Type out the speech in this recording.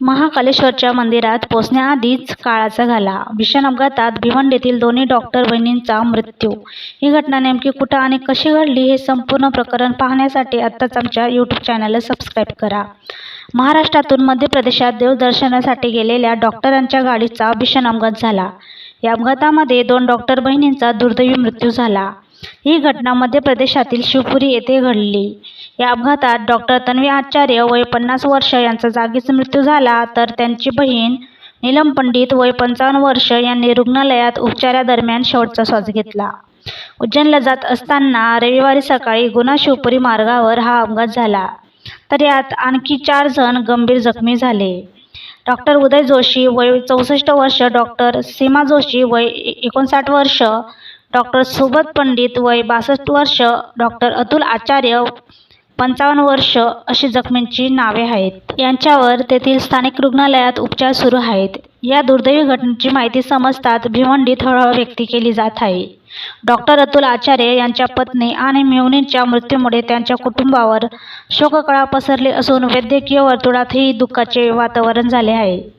महाकालेश्वरच्या मंदिरात पोचण्याआधीच काळाचा घाला भीषण अपघातात भिवंडीतील दोन्ही डॉक्टर बहिणींचा मृत्यू. ही घटना नेमकी कुठं आणि कशी घडली हे संपूर्ण प्रकरण पाहण्यासाठी आत्ताच आमच्या यूट्यूब चॅनलला सबस्क्राईब करा. महाराष्ट्रातून मध्य प्रदेशात देवदर्शनासाठी गेलेल्या डॉक्टरांच्या गाडीचा भीषण अपघात झाला. या अपघातामध्ये दोन डॉक्टर बहिणींचा दुर्दैवी मृत्यू झाला. ही घटना मध्य प्रदेशातील शिवपुरी येथे घडली. या अपघातात डॉक्टर तन्वी आचार्य वय पन्नास वर्ष यांचा जागीच मृत्यू झाला तर त्यांची बहीण नीलम पंडित वय पंचावन्न वर्ष यांनी रुग्णालयात उपचारादरम्यान शेवटचा श्वास घेतला. उज्जैनला जात असताना रविवारी सकाळी गुना शिवपुरी मार्गावर हा अपघात झाला. तर यात आणखी चार जण गंभीर जखमी झाले. डॉक्टर उदय जोशी वय चौसष्ट वर्ष डॉक्टर सीमा जोशी वय एकोणसाठ वर्ष डॉक्टर सुबोध पंडित वय बासष्ट वर्ष डॉक्टर अतुल आचार्य पंचावन्न वर्ष अशी जखमींची नावे आहेत. यांच्यावर तेथील स्थानिक रुग्णालयात उपचार सुरू आहेत. या दुर्दैवी घटनेची माहिती समजताच भिवंडीत हळहळ व्यक्त केली जात आहे. डॉक्टर अतुल आचार्य यांच्या पत्नी आणि मेव्हणींच्या मृत्यूमुळे त्यांच्या कुटुंबावर शोककळा पसरली असून वैद्यकीय वर्तुळातही दुःखाचे वातावरण झाले आहे.